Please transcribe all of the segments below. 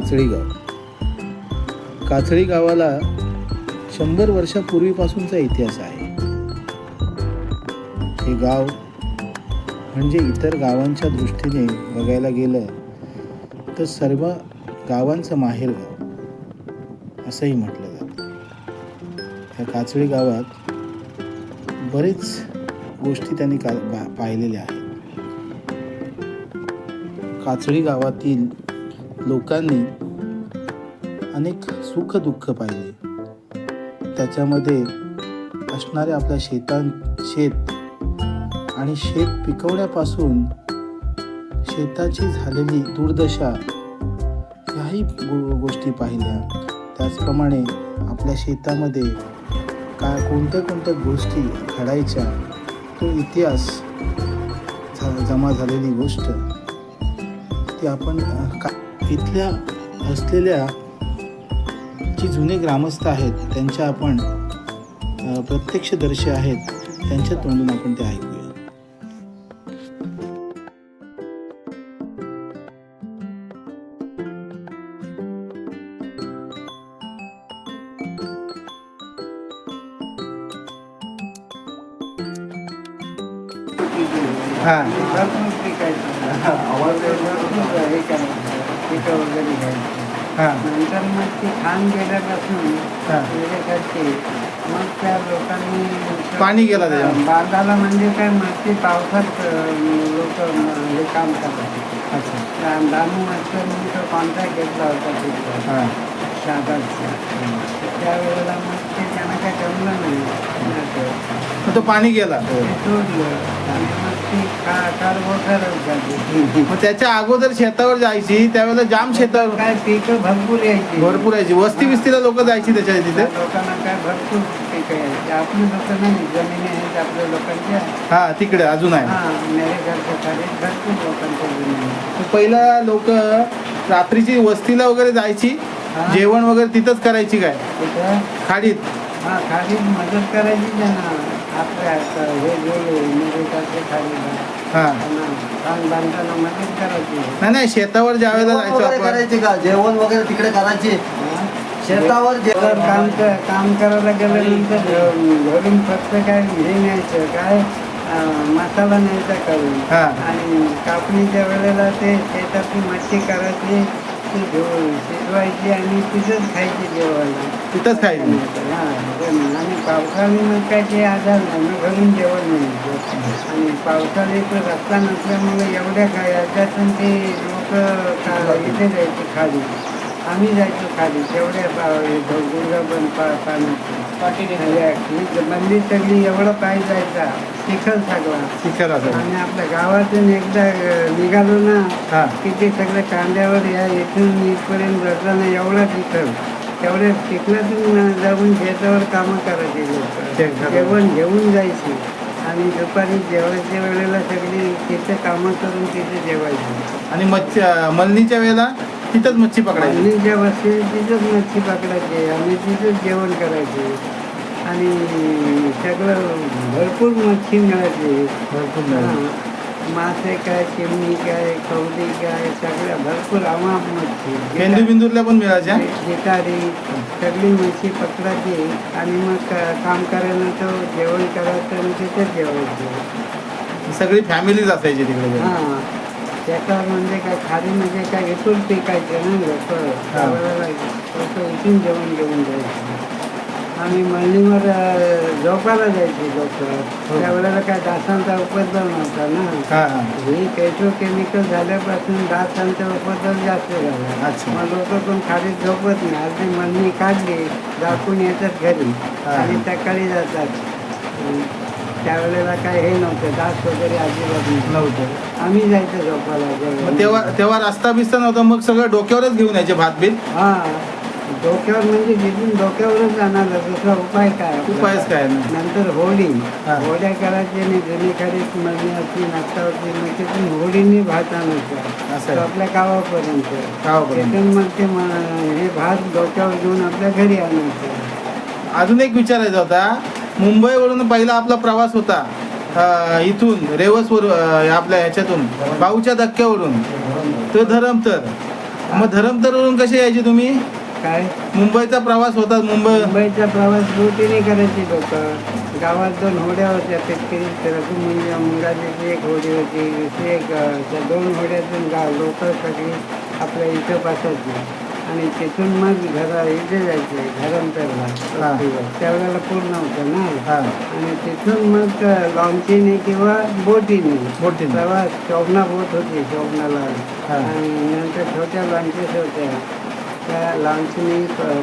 काचळी गाव. काचळी गावाला शंभर वर्षापूर्वीपासूनचा इतिहास आहे. हे गाव म्हणजे इतर गावांच्या दृष्टीने बघायला गेलं तर सर्व गावांचं माहेर गाव असंही म्हटलं जातं. त्या काचळी गावात बरेच गोष्टी त्यांनी का पाहिलेल्या आहेत. काचळी गावातील लोकांनी अनेक सुख दुःख पाहिले. त्याच्यामध्ये असणाऱ्या आपल्या शेतां शेत आणि शेत पिकवण्यापासून शेताची झालेली दुर्दशा ह्याही गोष्टी पाहिल्या. त्याचप्रमाणे आपल्या शेतामध्ये काय कोणत्या कोणत्या गोष्टी घडायच्या तो इतिहास झा- जमा झालेली गोष्ट ती आपण का इथल्या असलेल्या जी जुने ग्रामस्थ आहेत त्यांच्या आपण प्रत्यक्षदर्शी आहेत त्यांच्या तोंडून आपण ते ऐकूया. हां. हां. नंतर मग ती खान गेल्यापासून हां. वेळेसाठी मग त्या लोकांनी पाणी गेला त्याच्यात. बांधाला म्हणजे काय मस्ती पावसात लोक हे काम करतात. अच्छा. दामू मास्टर म्हणून तो कॉन्ट्रॅक्ट घेतला होता तिथं. हां. शादाचा त्यावेळेला मग ते त्यांना काय जमलं नाही. मग तो पाणी गेला. ते सोडलं आणि त्याच्या अगोदर शेतावर जायची त्यावेळेला जाम शेतावर काय पिकं भरपूर यायची. भरपूर यायची. वस्ती विस्तीला लोक जायची त्याच्या तिथे. लोकांना काय भरपूर पिकं यायची आपली लोक नाही जमिनी आहेत आपल्या लोकांच्या हा तिकडे अजून आहे. भरपूर लोकांच्या पहिला लोक रात्रीची वस्तीला वगैरे जायची. जेवण वगैरे तिथंच करायची काय? खाडीत. हा खाली मदत करायची आता हे हा. नाही नाही शेतावर ज्या वेळेला जेवण जायचो वगैरे आपण. करायचे का? जेवण वगैरे तिकडे करायचे? शेतावर जेवण काम काम करायला गेल्यानंतर घरून फक्त काय हे न्यायचं काय मसाला न्यायचा करून हा. आणि कापणीच्या वेळेला ते शेतातली मच्छी करायची ती घेऊन शिजवायची आणि तिथंच खायची जेवायला तिथंच खायची? हा, आणि पावसाळी मग काय ते आधार नाही. मग घरून जेवण न्यायचं आणि पावसाळ्यात रस्ता नसल्यामुळे एवढ्या काय याच्यातून ते लोक इथे जायचे खाली. आम्ही जायचो खाली. तेवढ्या गुरगा पण पाण्याची मंदिर सगळी एवढं पाय जायचा. चिखल सगळा. शिखर असं. आणि आपल्या गावातून एकदा निघालो ना हा. की ते सगळं कांद्यावर या इथून इथपर्यंत जाताना एवढा चिखल तेवढ्या चिखलातून जाऊन शेतावर कामं करायचे लोक. जेवण घेऊन जायचे. आणि दुपारी जेवायच्या वेळेला सगळी तिथे कामं करून तिथे जेवायची. आणि मच्छी मलनीच्या वेळेला? तिथंच मच्छी पकडायची. मागणीच्या वस्ती तिथंच मच्छी पकडायची. आणि तिथंच जेवण करायचे. आणि सगळं भरपूर मच्छी मिळायची. भरपूर मिळाली. हां. मासे काय चिमणी काय कवडी काय सगळ्या भरपूर अमाप मच्छी. बेंदू बिंदूरला पण मिळायच्या? गिटारी सगळी मच्छी पकडायची. आणि मग का- काम करायला जेवण करायचं आणि तिथेच जेवायचं. सगळी फॅमिलीच असायची तिकडे. हां. त्याच्यावर म्हणजे काय खाली म्हणजे काय इथून पिकायचे ना लोक लोक इथून जेवण घेऊन जायचे. आम्ही मळणीवर झोपायला जायचे लोक त्यावेळेला काय डासांचा उपद्रव नव्हता ना. हा. हा ही पेट्रोकेमिकल झाल्यापासून डासांचा उपद्रव जास्त झाला. मग लोक कोण खाली झोपत नाही. अर्धी मळणी काढली दाखवून येतात घरी. हा. आणि सकाळी जातात. त्यावेळेला काय हे नव्हतं. डास वगैरे अजिबात नव्हतं. आम्ही जायचं झोपायला मग तेव्हा तेव्हा रस्ता बिस्ता नव्हता. मग सगळं डोक्यावरच घेऊन यायचे भात बीत? हा. डोक्यावर म्हणजे जिथून डोक्यावरच जाणार दुसरा उपाय काय आपला? उपायच काय नाही. नंतर होडी हा. होड्या करायची आणि जुनी खाली मळणी असली नाश्ता होती मग तिथून होडीने भात आणायचा. असं तो आहे. आपल्या गावापर्यंत. गावापर्यंत. तिथून मग ते म- हे भात डोक्यावर घेऊन आपल्या घरी आणायचं. अजून एक विचारायचा होता. मुंबईवरून पहिला आपला प्रवास होता इथून रेवसवर आपल्या ह्याच्यातून भाऊच्या धक्क्यावरून. तो धरमतर. मग धरमतरवरून कसे यायचे तुम्ही? काय? मुंबईचा प्रवास होता मुंबई मुंबईचा प्रवास बोटीने करायचे लोक. गावात दोन होड्या होत्या पेटकरी रघुमुंजा मुंगाजीची एक होडी होती दुसरी एक दोन होड्यातून गाव लोक सगळी आपल्या इथं बसायची आणि तिथून मग घरा इथे जायचे धरमतरला हा. त्यावेळेला पूर नव्हतं ना? आणि तिथून मग लॉन्चीने किंवा बोटीने बोटीने. प्रवास शोभना बोट होती हा. आणि नंतर छोट्या लॉन्चेस होत्या. त्या लॉन्चने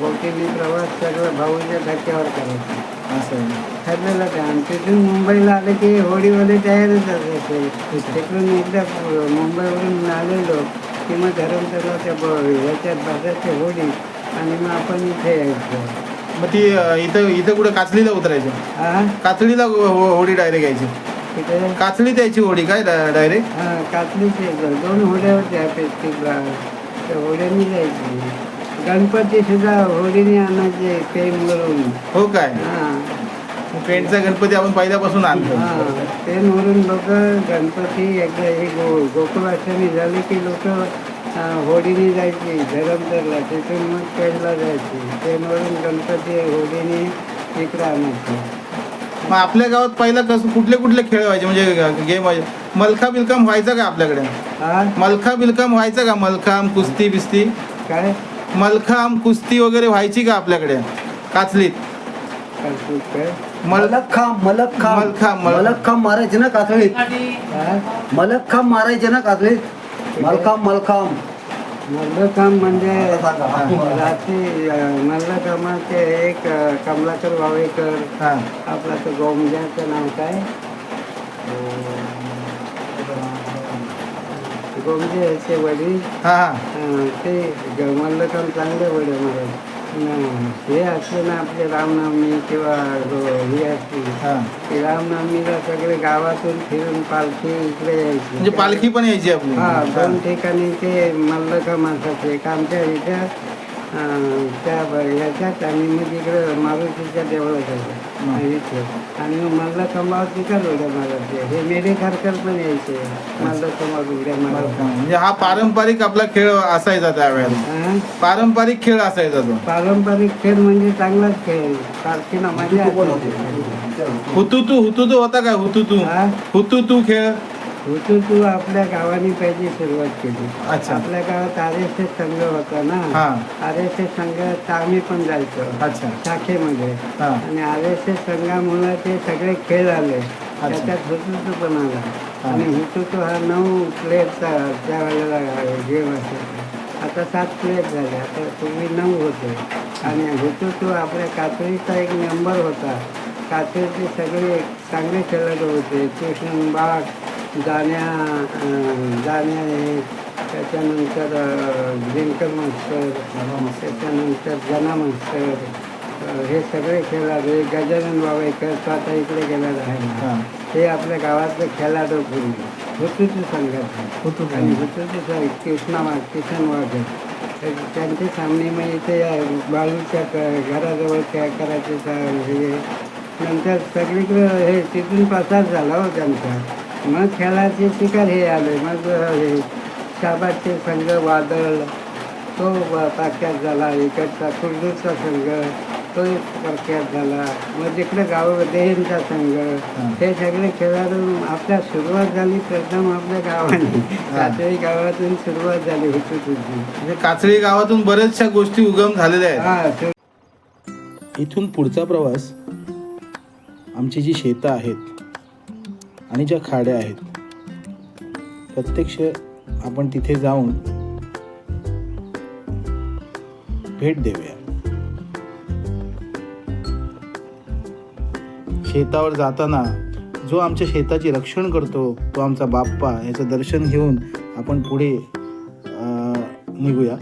बोटीने प्रवास सगळं भाऊच्या धक्क्यावर करायचा असं. ठरलेलं ते आणि तिथून मुंबईला आले की होडीवाले तयारच असायचे. तिकडून एकदा मुंबईवरून आलेलो. की मग धरमतरला त्या ब- ह्याच्यात बसायचे होडी आणि मग आपण इथे यायचो. मग ती अं, इथं इथं कुठे काचलीला उतरायचं? हा काचलीला हो- हो- होडी डायरेक्ट यायची तिकडे काचली द्यायची होडी काय डायरेक्ट हा कातलीचे दोन होड्या होत्या पेस्टिकला त्या होड्यानी जायची गणपती सुद्धा होडीने आणायचे पेनवरून हो काय? हा. पेंटचा गणपती आपण पहिल्यापासून आणतो. पेनवरून लोक गणपती एकदा हे गो गोकुळाष्टमी झाली की लोक होडीने जायची धरमतरला तिथून मग पेनला जायची. पेनवरून गणपती होडीने इकडं आणायचे. मग आपल्या गावात पहिला कसं कुठले कुठले खेळ व्हायचे? म्हणजे गेम व्हायचे. मलखा बिलकाम व्हायचा का आपल्याकडे? हा? मलखा बिलकाम व्हायचा का? मलखाम कुस्ती बिस्ती? काय? मलखाम कुस्ती वगैरे व्हायची का आपल्याकडे? काचलीत काय? मलखाम मलखाम, मलखाम. मलखाम मारायचे ना कातळीत. हा? मलखाम मारायचे ना कातळीत. मलखाम मलखाम मल्लखांब म्हणजे. रात्री मल्लखांबाचे एक कमलाकर वावेकर. हा. आपला तो गोमजाचं नाव काय? गोमजे याचे वडील. ते ग- मल्लखांब चांगले वडील मला हे असले ना आपले रामनवमी किंवा ही हा की रामनवमीला सगळे गावातून फिरून पालखी इकडे यायची म्हणजे पालखी पण यायची आपली हा. दोन ठिकाणी ते मल्लका माणसाचे एक आमच्या इथं त्या ह्याच्यात आणि मग इकडं मारुतीच्या देवळात. आहे इथे. आणि मग मल्ल खंबावर तिकडं उड्या मारायचे हे मेढे खारकर पण यायचे. खंबावर उड्या मारायचे म्हणजे हा पारंपरिक आपला खेळ असायचा त्यावेळेला? पारंपरिक खेळ असायचा तो. पारंपरिक खेळ म्हणजे चांगलाच खेळ. पालखीला मजा. हुतुतू हुतुतू होता काय? हुतुतू. हा? हुतुतू खेळ. तू आपल्या गावाने पहिली सुरुवात केली. अच्छा. आपल्या गावात आर एस एस संघ होता ना? हा. आर एस एस संघात आम्ही पण जायचो. अच्छा. शाखेमध्ये. आणि आर एस एस संघामुळे ते सगळे खेळ आले. त्याच्यात हुतुतू पण आला. आणि हुतुतू हा नऊ प्लेयरचा त्यावेळेला गेम असायचा आता सात प्लेयर झाले. आता पूर्वी नऊ होते. आणि हुतुतू आपल्या कातळीचा एक नंबर होता. कातळीचे सगळे चांगले खेळाडू होते. कृष्ण बाग जाण्या जाण्या हे त्याच्यानंतर दिनकर मास्तर त्याच्यानंतर जना मास्तर अं, हे सगळे खेळाडू गजानन बाबाईकर तो आता इकडे गेलेला आहे हा. आपल्या गावातले खेळाडू पूर्वी हुतुतू संघाचे. हुतुतू. आणि हुतुतू संघ कृष्णा वाघ किशन तर त्यांचे सामने मग इथे या बाळूच्या क- घराजवळ काय करायचे हे. नंतर सगळीकडे हे तिथून प्रसार झाला हो त्यांचा. मग खेळाचे शिकार हे आले. मग हे शाबादचे संघ वादळ तो प्रख्यात झाला. इकडचा कुर्दूरचा संघ तो एक प्रख्यात झाला. मग तिकडे गाव देहेंचा संघ हे. सगळे खेळाडू आपल्या सुरुवात झाली प्रथम आपल्या गावाने. कातळी गावातून सुरुवात झाली होती तुझी म्हणजे काचळी गावातून बऱ्याचशा गोष्टी उगम झालेल्या आहेत. हा इथून पुढचा प्रवास आमची जी शेतं आहेत आणि ज्या खाड्या आहेत प्रत्यक्ष आपण तिथे जाऊन भेट देऊया. शेतावर जाताना जो आमच्या शेताचे रक्षण करतो तो आमचा बाप्पा याचं दर्शन घेऊन आपण पुढे निघूया.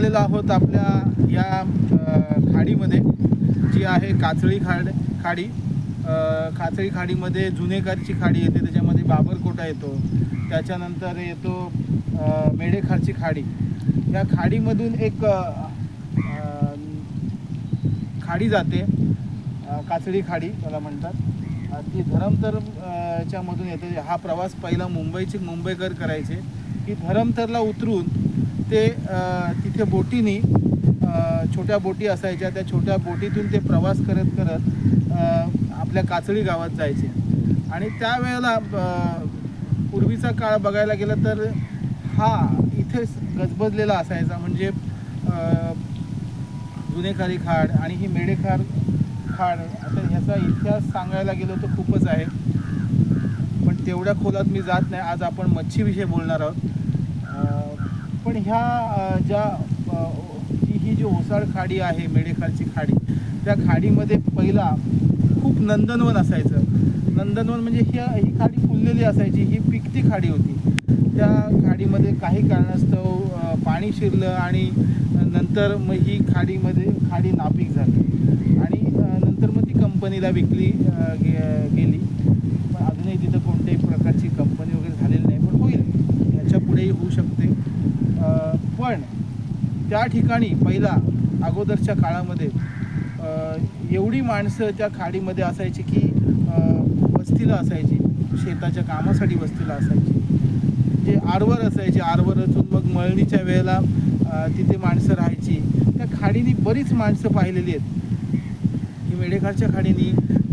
आलेलो आहोत आपल्या या खाडीमध्ये जी आहे काचळी खाड खाडी. काचळी खाडीमध्ये जुनेकरची खाडी येते त्याच्यामध्ये बाबरकोटा येतो. त्याच्यानंतर येतो मेढेखारची खाडी. या खाडीमधून एक खाडी जाते. काचळी खाडी त्याला म्हणतात. ती धरमतरच्यामधून येते. हा प्रवास पहिला मुंबईचे मुंबईकर करायचे. की धरमतरला उतरून ते तिथे बोटीने छोट्या बोटी असायच्या. त्या छोट्या बोटीतून ते प्रवास करत करत आपल्या काचळी गावात जायचे. आणि त्यावेळेला पूर्वीचा काळ बघायला गेला तर हा इथेच गजबजलेला असायचा. म्हणजे जुनेखारी खाड आणि ही मेढेखार खाड आता ह्याचा इतिहास सांगायला गेलो तर खूपच आहे. पण तेवढ्या खोलात मी जात नाही. आज आपण मच्छीविषयी बोलणार आहोत. पण ह्या ज्या ही ही जी ओसाड खाडी आहे मेडेखालची खाडी त्या खाडीमध्ये पहिला खूप नंदनवन असायचं. नंदनवन म्हणजे ही ही खाडी फुललेली असायची ही पिकती खाडी होती. त्या खाडीमध्ये काही कारणास्तव पाणी शिरलं आणि नंतर मग ही खाडीमध्ये खाडी नापीक झाली. आणि नंतर मग ती कंपनीला विकली गे- गेली. पण अजूनही तिथं कोणत्याही प्रकारची कंपनी वगैरे झालेली नाही पण होईल. याच्या पुढेही होऊ शकते. पण त्या ठिकाणी पहिला अगोदरच्या काळामध्ये एवढी माणसं त्या खाडीमध्ये असायची की वस्तीला असायची. शेताच्या कामासाठी वस्तीला असायची. जे आरवर असायचे आरवर असून मग मळणीच्या वेळेला तिथे माणसं राहायची. त्या खाडीने बरीच माणसं पाहिलेली आहेत. ही मेढेखारच्या खाडीनी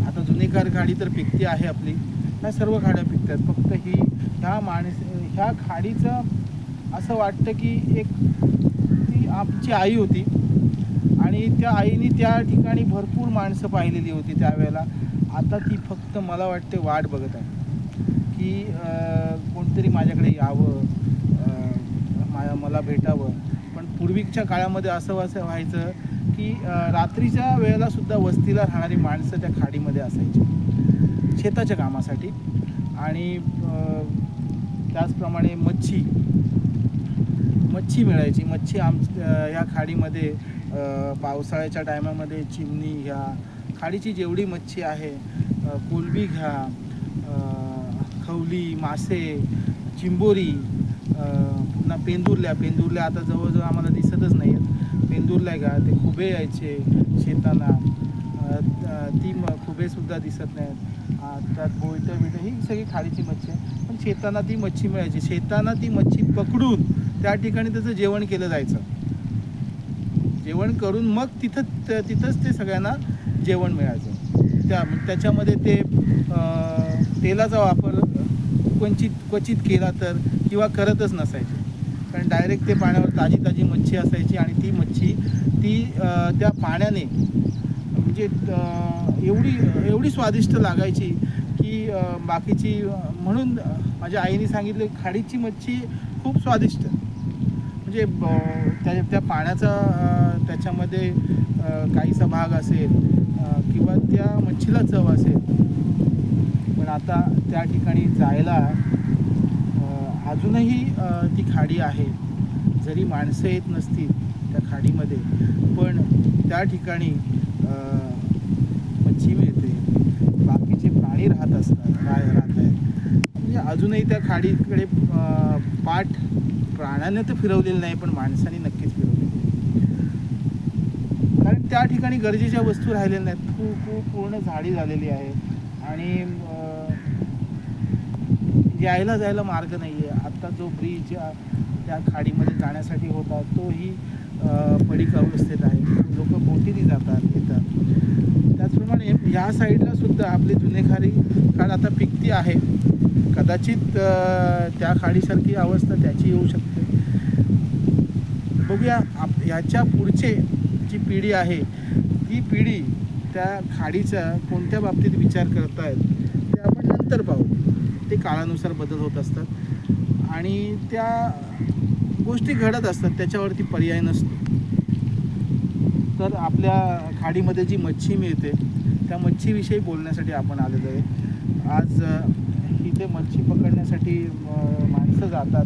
आता जुनेकार खाडी तर पिकती आहे आपली. ह्या सर्व खाड्या पिकतात. फक्त ही ह्या माणस ह्या खाडीचं असं वाटतं की एक ती आमची आई होती. आणि त्या आईने त्या ठिकाणी भरपूर माणसं पाहिलेली होती त्यावेळेला. आता ती फक्त मला वाटते वाट बघत आहे. की कोणतरी माझ्याकडे यावं मा मला भेटावं. पण पूर्वीच्या काळामध्ये असं असं व्हायचं की रात्रीच्या वेळेला सुद्धा वस्तीला राहणारी माणसं त्या खाडीमध्ये असायची. शेताच्या कामासाठी. आणि त्याचप्रमाणे मच्छी. मच्छी मिळायची. मच्छी आम या खाडीमध्ये पावसाळ्याच्या टायमामध्ये चिमणी घ्या. खाडीची जेवढी मच्छी आहे कोलबी घ्या खवली मासे चिंबोरी पुन्हा पेंदुरल्या. पेंदुरल्या आता जवळजवळ आम्हाला दिसतच नाही आहेत पेंदुरल्या घ्या. ते खुबे यायचे शेतांना. ती म खुबेसुद्धा दिसत नाहीत त्यात बोयटं बिटं ही सगळी खाडीची मच्छी आहे. पण शेताना ती मच्छी मिळायची. शेताना ती मच्छी पकडून त्या ठिकाणी त्याचं जेवण केलं जायचं. जेवण करून मग तिथं त- तिथंच ते सगळ्यांना जेवण मिळायचं. त्या त्याच्यामध्ये ते तेलाचा वापर क्वचित क्वचित केला तर किंवा करतच नसायचे. कारण डायरेक्ट ते पाण्यावर ताजी ताजी मच्छी असायची आणि ती मच्छी ती त्या पाण्याने म्हणजे एवढी एवढी स्वादिष्ट लागायची की बाकीची म्हणून माझ्या आईने सांगितले खाडीची मच्छी खूप स्वादिष्ट. म्हणजे ब- त्या त्या पाण्याचा त्याच्यामध्ये काहीसा भाग असेल किंवा त्या मच्छीला चव असेल. पण आता त्या ठिकाणी जायला अजूनही ती खाडी आहे. जरी माणसं येत नसतील त्या खाडीमध्ये पण त्या ठिकाणी मच्छी मिळते. बाकीचे प्राणी राहत असतात राहत आहेत. म्हणजे अजूनही त्या खाडीकडे पाठ प्राण्याने तर फिरवलेलं नाही पण माणसाने नक्कीच फिरवलेली कारण त्या ठिकाणी गरजेच्या वस्तू राहिलेल्या नाहीत. खूप खूप पूर्ण झाडी झालेली आहे. आणि यायला जायला मार्ग नाही आहे आत्ता जो ब्रिज त्या खाडीमध्ये जाण्यासाठी होता तोही पडीक अवस्थेत आहे. लोक बोटीने जातात येतात त्याचप्रमाणे ह्या साईडला सुद्धा आपली जुनेखारी खाड आता पिकती आहे. कदाचित त्या खाडीसारखी अवस्था त्याची येऊ शकते. बघूया आप ह्याच्या पुढचे जी पिढी आहे ती पिढी त्या खाडीचा कोणत्या बाबतीत विचार करत आहेत ते आपण नंतर पाहू. ते काळानुसार बदल होत असतात आणि त्या गोष्टी घडत असतात त्याच्यावरती पर्याय नसतो. तर आपल्या खाडीमध्ये जी मच्छी मिळते त्या मच्छीविषयी बोलण्यासाठी आपण आलेलो आहे. आज तिथे मच्छी पकडण्यासाठी माणसं जातात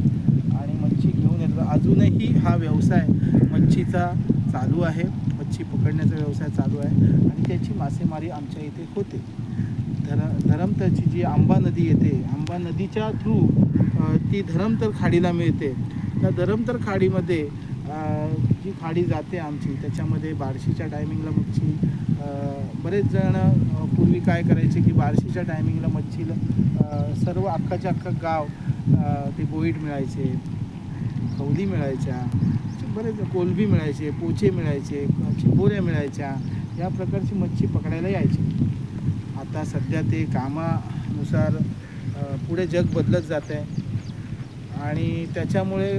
आणि मच्छी घेऊन येतात. अजूनही हा व्यवसाय मच्छीचा चालू आहे. मच्छी पकडण्याचा व्यवसाय चालू आहे आणि त्याची मासेमारी आमच्या इथे होते. धर धरमतरची जी आंबा नदी येते आंबा नदीच्या थ्रू ती धरमतर खाडीला मिळते. त्या धरमतर खाडीमध्ये जी खाडी जाते आमची त्याच्यामध्ये बार्शीच्या टायमिंगला मच्छी बरेच जण पूर्वी काय करायचे की बार्शीच्या टायमिंगला मच्छीला सर्व अख्खाच्या अख्खा गाव ते बोईट मिळायचे खवली मिळायच्या बरेच कोलबी मिळायचे पोचे मिळायचे चिंबोऱ्या मिळायच्या या प्रकारची मच्छी पकडायला यायची. आता सध्या ते कामानुसार पुढे जग बदलत जात आहे आणि त्याच्यामुळे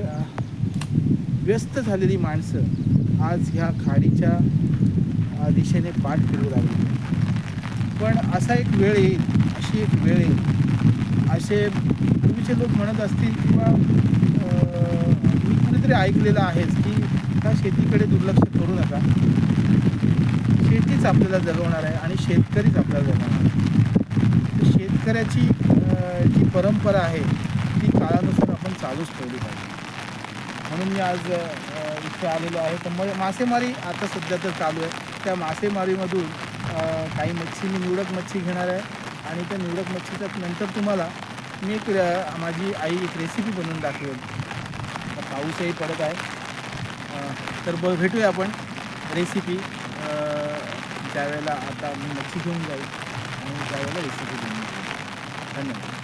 व्यस्त झालेली माणसं आज ह्या खाडीच्या दिशेने पाठ फिरू लागली. पण असा एक वेळ येईल अशी एक वेळ येईल. असे पूर्वीचे लोक म्हणत असतील किंवा मी कुठेतरी ऐकलेलं आहेच की त्या शेतीकडे दुर्लक्ष करू नका. शेतीच आपल्याला जगवणार आहे आणि शेतकरीच आपल्याला जगवणार आहे. शेतकऱ्याची जी परंपरा आहे ती काळानुसार आपण चालूच ठेवली पाहिजे. म्हणून मी आज इथे आलेलो आहे. तर मग मासेमारी आता सध्या तर चालू आहे. त्या मासेमारीमधून काही मच्छी मी निवडक मच्छी घेणार आहे. आणि त्या निवडक मच्छीच्या नंतर तुम्हाला मी एक माझी आई एक रेसिपी बनवून दाखवेल. पाऊसही पडत आहे. तर ब भेटूया आपण रेसिपी त्यावेळेला आता मी मच्छी घेऊन जाईल. आणि त्यावेळेला रेसिपी बनवून जाईल. धन्यवाद.